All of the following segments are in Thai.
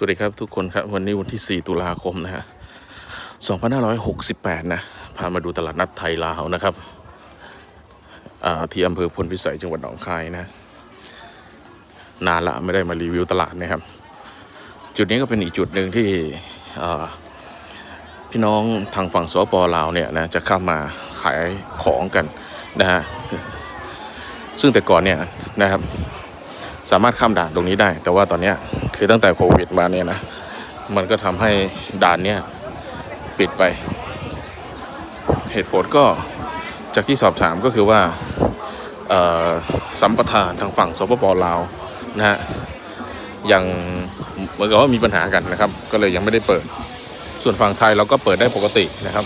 สวัสดีครับทุกคนครับ วันนี้วันที่ 4 ตุลาคมนะฮะ 2568 นะ พามาดูตลาดนัดไทยลาวนะครับที่อำเภอพลพิสัยจังหวัดหนองคายนะ นานละไม่ได้มารีวิวตลาดนะครับ จุดนี้ก็เป็นอีกจุดหนึ่งที่พี่น้องทางฝั่งสปลาวเนี่ยนะจะเข้ามาขายของกันนะฮะ ซึ่งแต่ก่อนเนี่ยนะครับ สามารถข้ามด่านตรงนี้ได้ แต่ว่าตอนนี้คือตั้งแต่โควิดมาเนี่ยนะ มันก็ทำให้ด่านเนี้ยปิดไป เหตุผลก็จากที่สอบถามก็คือว่าสัมปทานทางฝั่งสปปลาวนะฮะยังเหมือนกับว่ามีปัญหากันนะครับ ก็เลยยังไม่ได้เปิด ส่วนฝั่งไทยเราก็เปิดได้ปกตินะครับ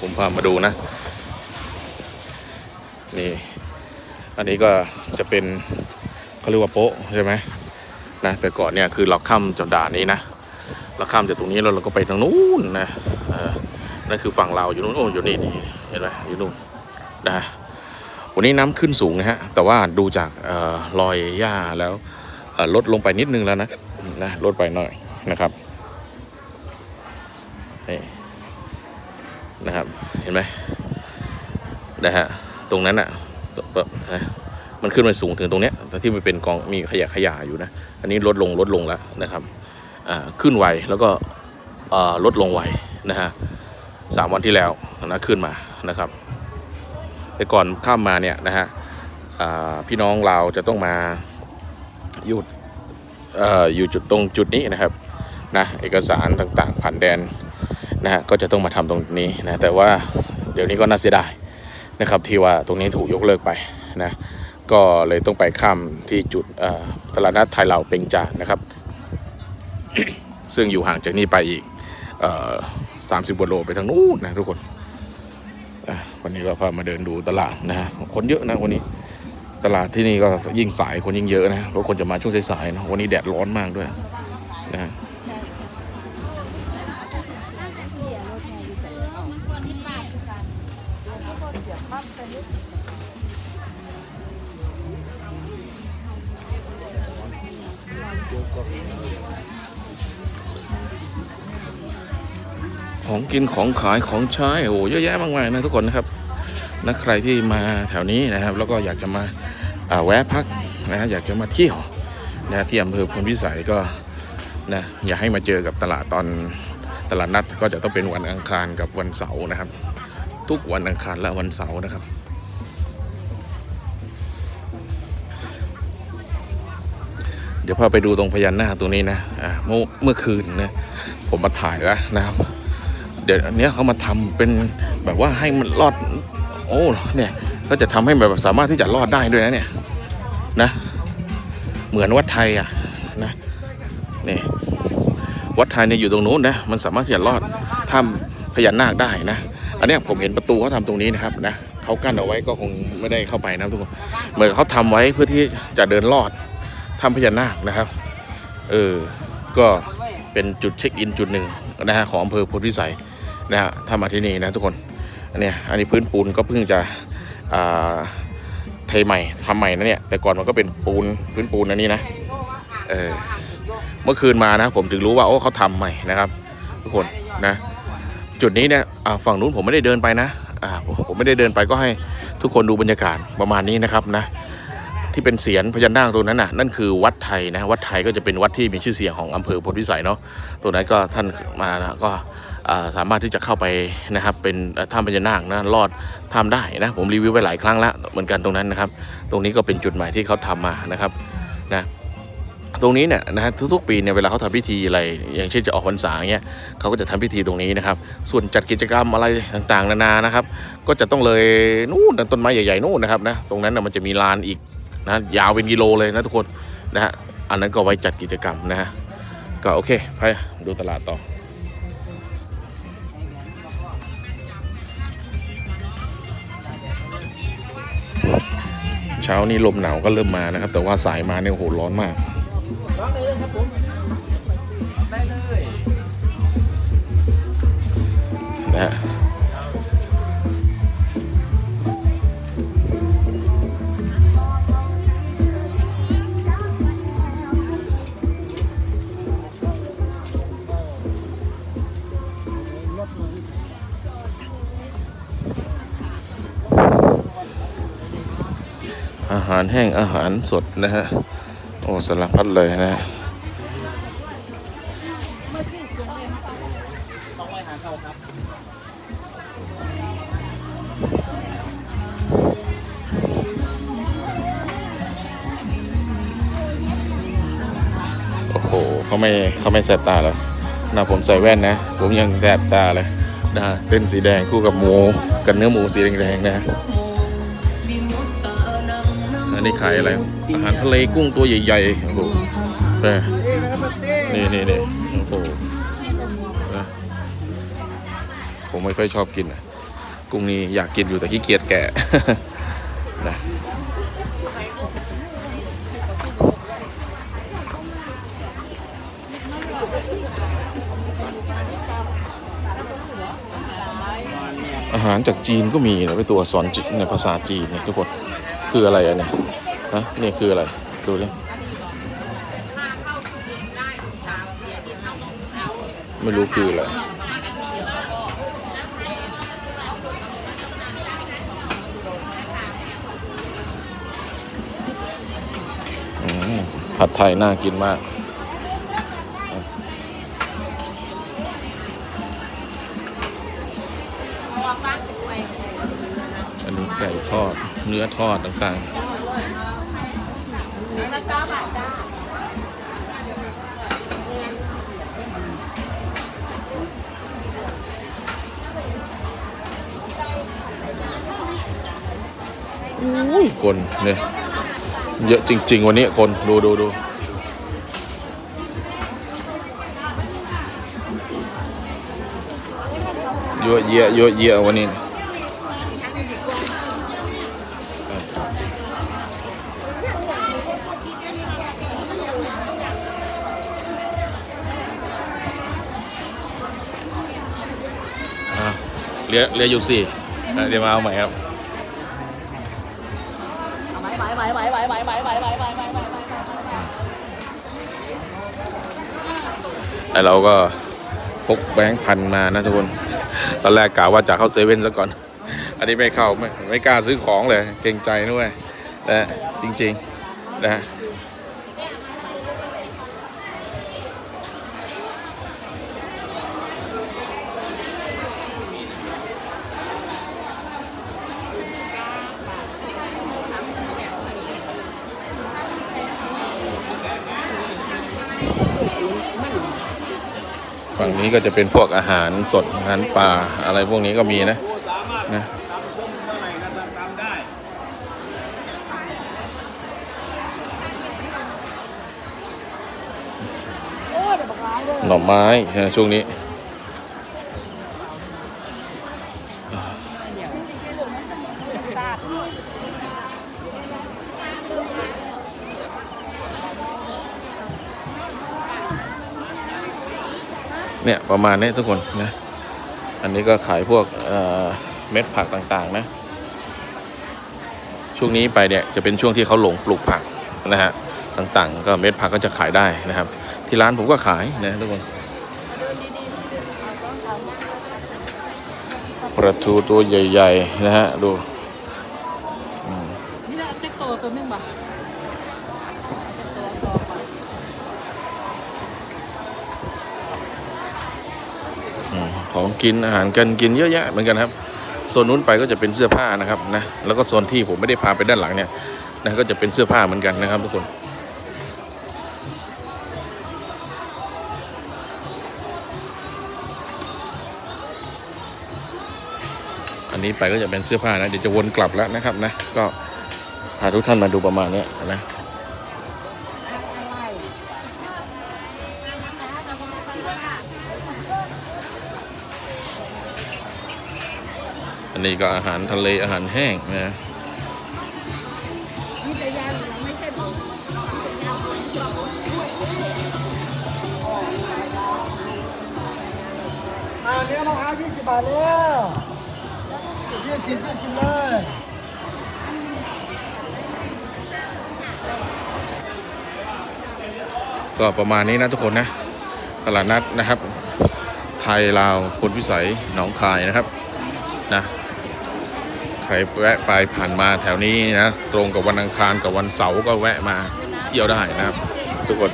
ผมพามาดูนะ นี่ อันนี้ก็จะเป็นเขาเรียกว่าโป๊ะใช่ไหมนะแต่ก่อนเนี่ยคือเราข้ามจากด่านนี้นะเราข้ามจากตรงนี้แล้วเราก็ไปทางนู้นนะนั่นคือฝั่งเราอยู่นู้นโอ้อยู่นี่นี่เห็นไหมอยู่นู่นนะวันนี้น้ำขึ้นสูงนะฮะแต่ว่าดูจากออรอยหญ้าแล้วลดลงไปนิดนึงแล้วนะนะลดไปหน่อยนะครับนี่นะครับเห็นไหมนะฮะ ตรงนั้นอะแบบนะมันขึ้นมาสูงถึงตรงเนี้ยแต่ที่มันเป็นกองมีขยะขยะอยู่นะ อันนี้ลดลงลดลงแล้วนะครับขึ้นไวแล้วก็ลดลงไวนะฮะสามวันที่แล้วนะขึ้นมานะครับแต่ก่อนข้ามมาเนี่ยนะฮะพี่น้องเราจะต้องมาหยุดเอ่ออยู่จุดตรงจุดนี้นะครับนะเอกสารต่างๆผ่านแดนนะฮะก็จะต้องมาทำตรงนี้นะแต่ว่าเดี๋ยวนี้ก็น่าเสียดาย นะครับที่ว่าตรงนี้ถูกยกเลิกไปนะก็เลยต้องไปข้ามที่จุดตลาดนัดไทยเราวเปงจานะครับ ซึ่งอยู่ห่างจากนี้ไปอีกสามสิบกว่าโลไปทางนู้นนะทุกคนวันนี้ก็พามาเดินดูตลาดนะฮะคนเยอะนะวันนี้ตลาดที่นี่ก็ยิ่งสายคนยิ่งเยอะนะเพราะคนจะมาช่วงสายๆนะวันนี้แดดร้อนมากด้วย ของกินของขายของใช้โอ้โหเยอะแยะมากมายนะทุกคนนะครับนะใครที่มาแถวนี้นะครับ แล้วก็อยากจะมาอ่าแวะพักนะอยากจะมาเที่ยวนะที่อำเภอพลพิสัยก็นะอย่าให้มาเจอกับตลาดตอนตลาดนัดก็จะต้องเป็นวันอังคารกับวันเสาร์นะครับ ทุกวันอังคารและวันเสาร์นะครับ ดี๋ยวพาไปดูตรงพญานาคตรงนี้นะอ่าเมื่อเมื่อคืนนะผมมาถ่ายแล้วนะครับ เดี๋ยวอันนี้เขามาทำเป็นแบบว่าให้มันรอด โอ้เนี่ยก็จะทำให้แบบสามารถที่จะรอดได้ด้วยนะเนี่ยนะเหมือนวัดไทยอะนะนี่วัดไทยเนี่ยอยู่ตรงนู้นนะมันสามารถที่จะรอดถ้ำพญานาคได้นะอันนี้ผมเห็นประตูเขาทำตรงนี้นะครับนะเขากั้นเอาไว้ก็คงไม่ได้เข้าไปนะทุกคนเหมือนเขาทำไว้เพื่อที่จะเดินลอด ถ้ำพญานาคนะครับ เออ ก็เป็นจุดเช็คอินจุดหนึ่งนะฮะของอำเภอพธิวิสัยนะฮะถ้ามาที่นี่นะทุกคนอันเนี้ยอันนี้พื้นปูนก็เพิ่งจะอ่าเทใหม่ทำใหม่นะเนี่ยแต่ก่อนมันก็เป็นปูนพื้นปูนอันนี้นะเออเมื่อคืนมานะผมถึงรู้ว่าโอ้เขาทำใหม่นะครับ ทุกคนนะ จุดนี้เนี่ยอ่าฝั่งนู้นผมไม่ได้เดินไปนะอ่าผมไม่ได้เดินไปก็ให้ทุกคนดูบรรยากาศประมาณนี้นะครับนะ ที่เป็นเสียนพญานาคตรงนั้นน่ะนั่นคือวัดไทยนะวัดไทยก็จะเป็นวัดที่มีชื่อเสียงของอำเภอพธิวิสัยเนาะตรงนั้นก็ท่านมานะก็สามารถที่จะเข้าไปนะครับเป็นถ้ำพญานาคนะลอดถ้ำได้นะผมรีวิวไปหลายครั้งแล้วเหมือนกันตรงนั้นนะครับ ตรงนี้ก็เป็นจุดใหม่ที่เขาทำมานะครับนะตรงนี้เนี่ยนะฮะทุกๆปีเนี่ยเวลาเขาทำพิธีอะไร อย่างเช่นจะออกพรรษาอย่างเงี้ยเขาก็จะทำพิธีตรงนี้นะครับ ส่วนจัดกิจกรรมอะไรต่างๆ นานานะครับ ก็จะต้องเลยนู่นต้นไม้ใหญ่ๆนู่นนะครับนะตรงนั้นนะมันจะมีลานอีก นะยาวเป็นกิโลเลยนะทุกคนนะฮะอันนั้นก็ไว้จัดกิจกรรมนะฮะก็โอเคไปดูตลาดต่อเช้านี้ลมหนาวก็เริ่มมานะครับ แต่ว่าสายมาเนี่ยโหร้อนมากนะฮะ อาหารแห้งอาหารสดนะฮะ โอ้สารพัดเลยนะฮะโอ้โหเขาไม่เขาไม่แสบตาเหรอนะผมใส่แว่นนะ ผมยังแสบตาเลยนะเต้นสีแดงคู่กับหมู กับเนื้อหมูสีแดงๆนะ นี้ขายอะไร อาหารทะเลกุ้งตัวใหญ่ๆ โอ้โหเนี่ยนี่นี่นี่โอ้โหผมไม่ค่อยชอบกินนะกุ้งนี้อยากกินอยู่แต่ขี้เกียจแกะนะอาหารจากจีนก็มีนะเป็นตัวสอักษรจีนในภาษาจีนเนี่ยทุกคน คืออะไรอะเนี่ยฮะนี่คืออะไร ดูดิไม่รู้คืออะไรผัดไทยน่ากินมาก เนื้อทอดต่างๆอุ้ยคนเนี่ยเยอะจริง ๆ วันนี้คนดูดูดูเยอะเยอะเยอะเยอะวันนี้ เรียเรียอยู่สี่เดี๋ยวมาเอาใหม่ครับแต่เราก็พกแบงค์พันมานะทุกคน ตอนแรกกะว่าจะเข้าเซเว่นซะก่อน อันนี้ไม่เข้าไม่ไม่กล้าซื้อของเลย เกรงใจด้วยและจริงๆนะ ฝั่งนี้ก็จะเป็นพวกอาหารสดอาหารป่าอะไรพวกนี้ก็มีนะนะหน่อไม้ช่วงนี้ เนี่ยประมาณนี้ทุกคนนะ อันนี้ก็ขายพวกเเม็ดผักต่างๆนะ ช่วงนี้ไปเนี่ยจะเป็นช่วงที่เขาหลงปลูกผักนะฮะต่างๆ ก็เม็ดผักก็จะขายได้นะครับ ที่ร้านผมก็ขายนะทุกคนปลาทูตัวใหญ่ ๆ นะฮะดู ของกินอาหารการกินเยอะแยะเหมือนกันครับโซนนู้นไปก็จะเป็นเสื้อผ้านะครับนะแล้วก็โซนที่ผมไม่ได้พาไปด้านหลังเนี่ยนะก็จะเป็นเสื้อผ้าเหมือนกันนะครับทุกคนอันนี้ไปก็จะเป็นเสื้อผ้านะเดี๋ยวจะวนกลับแล้วนะครับนะก็พาทุกท่านมาดูประมาณนี้นะ อันนี้ก็อาหารทะเลอาหารแห้งนะอ่าเนื้อมะพร้าว20บาทแล้ว20 20เลยก็ประมาณนี้นะทุกคนนะ ตลาดนัดนะครับ ไทยลาวพลพิสัยหนองคายนะครับนะ ครแวะไปผ่านมาแถวนี้นะตรงกับวันอังคารกับวันเสาร์ก็แวะมาเที่ยวได้นะครับ ทุกคน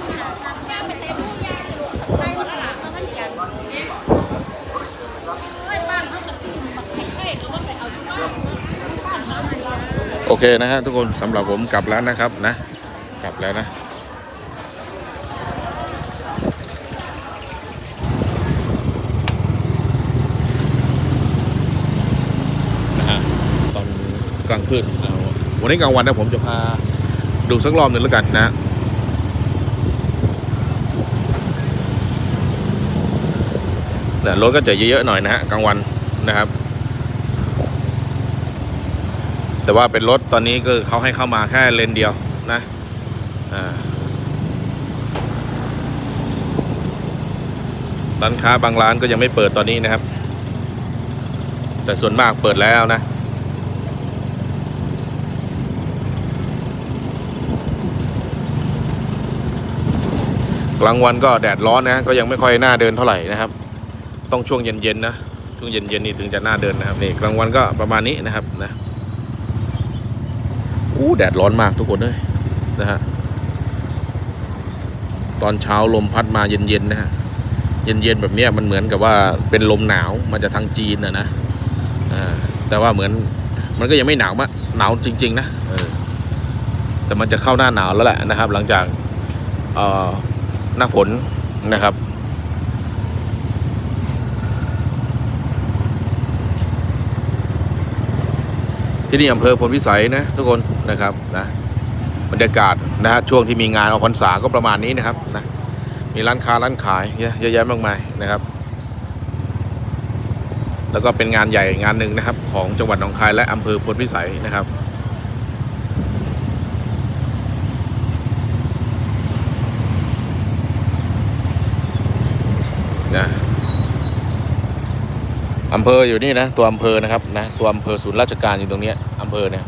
โอเคนะฮะทุกคนสำหรับผมกลับแล้วนะครับนะ กลับแล้วนะ นะฮะตอน กลางคืนวันนี้กลางวันนะผมจะพาดูสักรอบหนึ่งแล้วกันนะนี่รถก็จะเยอะๆหน่อยนะฮะกลางวันนะครับ แต่ว่าเป็นรถตอนนี้ก็เขาให้เข้ามาแค่เลนเดียวนะอ่าร้านค้าบางร้านก็ยังไม่เปิดตอนนี้นะครับ แต่ส่วนมากเปิดแล้วนะ กลางวันก็แดดร้อนนะ ก็ยังไม่ค่อยน่าเดินเท่าไหร่นะครับ ต้องช่วงเย็นๆนะ ช่วงเย็นๆนี่ถึงจะน่าเดินนะครับนี่กลางวันก็ประมาณนี้นะครับนะอู้แดดร้อนมากทุกคนเลยนะฮะตอนเช้าลมพัดมาเย็นๆนะฮะเย็นๆแบบนี้มันเหมือนกับว่าเป็นลมหนาวมาจากทางจีนนะนะแต่ว่าเหมือนมันก็ยังไม่หนาวมากหนาวจริง ๆ นะแต่มันจะเข้าหน้าหนาวแล้วแหละนะครับ หลังจากเอ่อ หน้าฝนนะครับ ที่นี่อำเภอพลพิสัยนะทุกคนนะครับนะบรรยากาศนะฮะช่วงที่มีงานออกพรรษาก็ประมาณนี้นะครับนะมีร้านค้าร้านขายเยอะแยะมากมายนะครับ แล้วก็เป็นงานใหญ่งานหนึ่งนะครับ ของจังหวัดหนองคายและอำเภอพลพิสัยนะครับนะ อำเภออยู่นี่นะตัวอำเภอนะครับนะตัวอำเภอศูนย์ราชการอยู่ตรงนี้อำเภอเนี่ย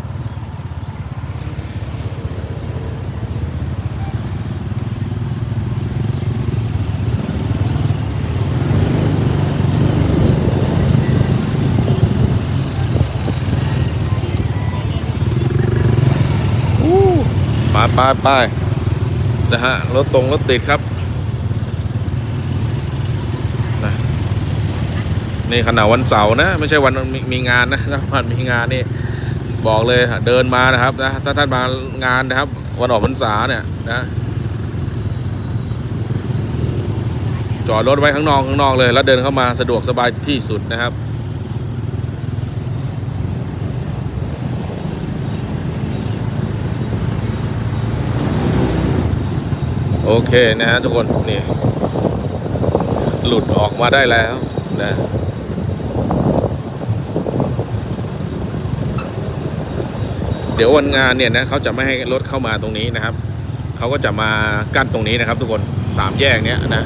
อู้มาไปไปนะฮะรถตรงรถติดครับนะ นี่ขนาดวันเสาร์นะ ไม่ใช่วันมีมีงานนะถ้าวันมีงานนี่บอกเลยเดินมานะครับนะถ้าท่านมางานนะครับ วันออกพรรษาเนี่ยนะจอดรถไว้ข้างนอกข้างนอกเลย แล้วเดินเข้ามาสะดวกสบายที่สุดนะครับโอเคนะฮะทุกคนนี่หลุดออกมาได้แล้วนะ เดี๋ยววันงานเนี่ยนะเขาจะไม่ให้รถเข้ามาตรงนี้นะครับเขาก็จะมากั้นตรงนี้นะครับ ทุกคนสามแยกเนี้ยนะ